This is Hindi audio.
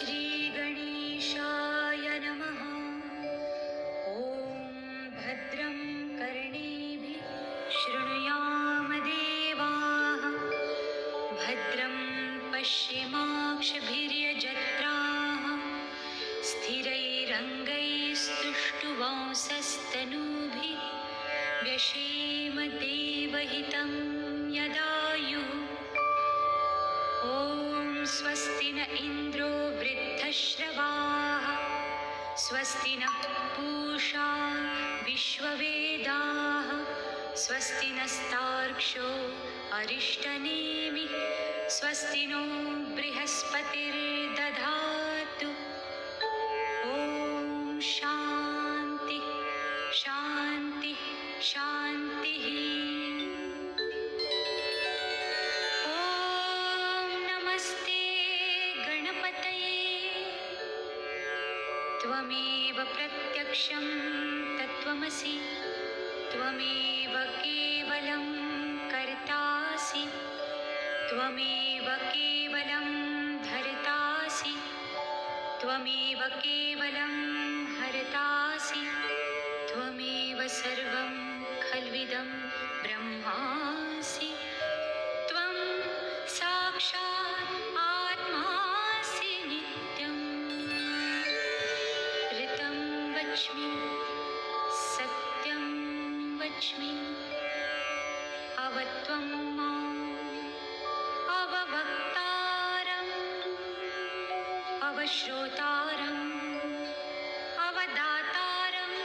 श्रीगणेशाय नमः। ॐ भद्रं कर्णीभिः शृणुयामदेवाः भद्रं पश्चिमाक्षभिर्यजत्राः स्थिरैरङ्गैस्तुष्टुवांसस्तनूभिः व्यशेम देवहितं यदायुः। ॐ स्वस्ति न इन्द्रो स्वस्ति नः पूषा विश्ववेदाः स्वस्ति नस्तार्क्ष्यो अरिष्टनेमि स्वस्ति नो बृहस्पतिर्दधातु। ॐ शान्ति शान्ति। त्वमेव प्रत्यक्षं तत्त्वमसि, त्वमेव केवलं कर्तासि, त्वमेव केवलं धर्तासि, त्वमेव केवलं हरतासि, त्वमेव सर्वं खल्विदं ब्रह्मासि वच्मि सत्यं वच्मि अवत्वं अववक्तारम् अवश्रोतारम् अवदातारम्